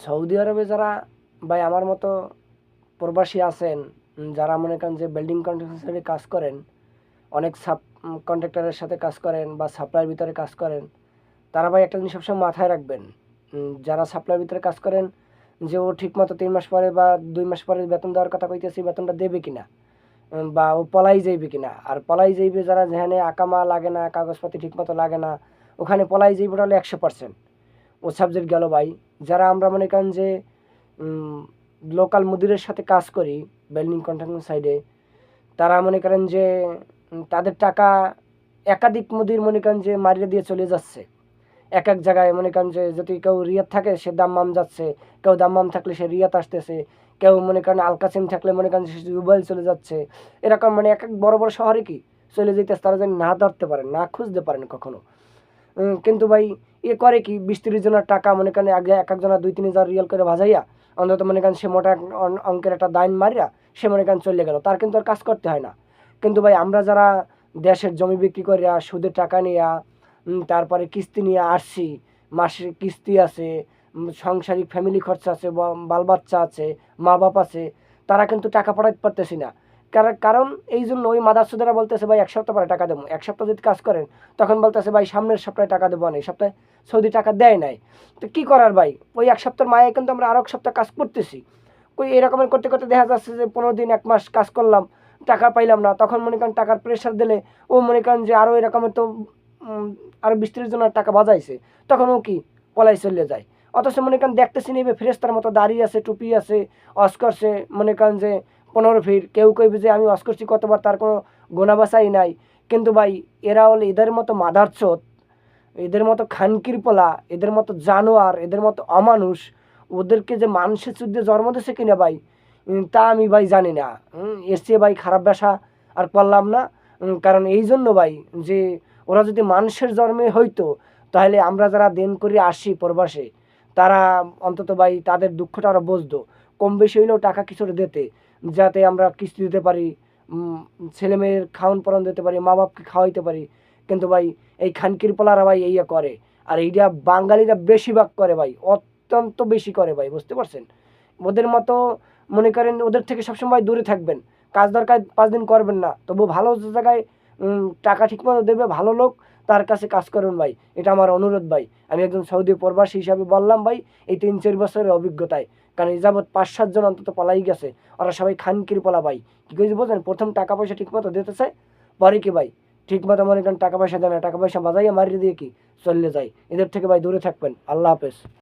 Saudi আরবে যারা ভাই আমার মতো প্রবাসী আছেন, যারা মনে করেন যে বিল্ডিং কন্ট্রাক্টরের কাজ করেন, অনেক সাব কন্ট্রাক্টরের সাথে কাজ করেন বা সাপ্লাইয়ের ভিতরে কাজ করেন, তারা ভাই একটা জিনিস সবসময় মাথায় রাখবেন যারা সাপ্লাইয়ের ভিতরে কাজ করেন যে ও ঠিকমতো তিন মাস পরে বা দুই মাস পরে বেতন দেওয়ার কথা কইতেছি বেতনটা দেবে কিনা বা ও পলাই যাইবে কিনা, আর পলাই যাইবে যারা যেখানে আকামা লাগে না কাগজপাতি ঠিকমতো লাগে না, ওখানে পলাই যাইবে হলে একশো পার্সেন্ট ও সাবজেক্ট গেল ভাই। যারা আমরা মনে করেন যে লোকাল মুদিরের সাথে কাজ করি বিল্ডিং কন্ট্রাক্টিং সাইডে তারা মনে করেন যে তাদের টাকা একাধিক মুদির মনে করেন যে মারিয়ে দিয়ে চলে যাচ্ছে। এক এক জায়গায় মনে করেন যে, যদি কেউ রিয়াদ থাকে, সে দাম্মাম যাচ্ছে। কেউ দাম্মাম থাকলে সে রিয়াত আসতেছে। কেউ মনে করেন আলকাসিম থাকলে মনে করেন সে দুবাই চলে যাচ্ছে। এরকম মানে এক এক বড় বড় শহরে কি চলে যেতেছে, তারা যেন না ধরতে পারেন না খুঁজতে পারেন কখনো। কিন্তু ভাই এ করে কি বিশ তিরিশ জনের টাকা, মনে করেন এক এক একজনের দুই তিন হাজার রিয়াল করে ভাজাইয়া, অন্তত মনে করেন সে মোটা অঙ্কের একটা দাইন মারিয়া, সে মনে করেন চলে গেল। তার কিন্তু আর কাজ করতে হয় না। কিন্তু ভাই, আমরা যারা দেশের জমি বিক্রি করিয়া, সুদের টাকা নিয়া তারপরে কিস্তি নিয়ে আসছি মাসের কিস্তি আছে সাংসারিক ফ্যামিলি খরচা আছে বাল বাচ্চা আছে মা বাপ আছে, তারা কিন্তু টাকা পাঠাতে পারতেছি না। কারণ এই জন্য ওই মাদারসুদারা বলতেছে, ভাই, এক সপ্তাহ পরে টাকা দেবো। এক সপ্তাহ যদি কাজ করেন, তখন বলতেছে, ভাই, সামনের সপ্তাহে টাকা দেবো না, এই সপ্তাহে সৌদি টাকা দেয় নাই। তো কী করার ভাই? ওই এক সপ্তাহের মায়ে কিন্তু আমরা আরও এক সপ্তাহ কাজ করতেছি। ওই এরকমের করতে করতে দেখা যাচ্ছে যে পনেরো দিন, এক মাস কাজ করলাম, টাকা পাইলাম না, তখন মনে করেন টাকার প্রেশার দিলে ও মনে করেন যে আরও এরকমের তো আরও বিশ জনের টাকা বাজাইছে, তখন ও কি? পলাই চলে যায়। অথচ মনে করেন দেখতেছি নিবে ফেরেস্তার মতো দাঁড়িয়ে আছে, টুপি আছে অস করছে মনে করেন যে পনেরো ফির কেউ কইবে যে আমি অস করছি, কতবার তার কোনো গোনাবাসাই নাই। কিন্তু ভাই, এরা হলে এদের মতো মাদারচোত এদের মতো খানকির পোলা, এদের মতো জানোয়ার, এদের মতো অমানুষ, ওদেরকে যে মানুষের যুদ্ধে জন্ম দিয়েছে কিনা ভাই তা আমি ভাই জানি না। এর চেয়ে ভাই খারাপ বাসা আর করলাম না। কারণ এই জন্য ভাই যে ওরা যদি মানুষের জন্মে হইতো, তাহলে আমরা যারা দেন করে আসি প্রবাসে, তারা অন্তত ভাই তাদের দুঃখটা ওরা বুঝতো। কম বেশি হইলেও টাকা কিছুটা দিতে। যাতে আমরা কিস্তি দিতে পারি ছেলে মেয়ের খাওয়ান পরান দিতে পারি মা বাপকে খাওয়াইতে পারি। কিন্তু ভাই, এই খানকির পোলারা ভাই এইয়া করে। আর এইটা বাঙালিরা বেশিরভাগ করে ভাই, অত্যন্ত বেশি করে ভাই, বুঝতে পারছেন? ওদের মতো মনে করেন ওদের থেকে সবসময় দূরে থাকবেন। কাজ দরকার পাঁচ দিন করবেন না। তবু ভালো জায়গায় টাকা ঠিকমতো দেবে, ভালো লোক, তার কাছে কাজ করুন ভাই। এটা আমার অনুরোধ ভাই। আমি একজন সৌদি প্রবাসী হিসাবে বললাম ভাই, এই তিন চার বছরের অভিজ্ঞতায়। কারণ যাবৎ পাঁচ সাতজন অন্তত পলাই গেছে। ওরা সবাই খানকির পলা ভাই। কী করেছে বোঝেন প্রথম টাকা পয়সা ঠিকমতো দিতেছে, পরে কি ভাই? ঠিকমতো মনে করেন টাকা পয়সা দেয় না, টাকা পয়সা বাজাইয়া মারিয়ে দিয়ে কি চললে যায়। এদের থেকে ভাই দূরে থাকবেন। আল্লাহ হাফেজ।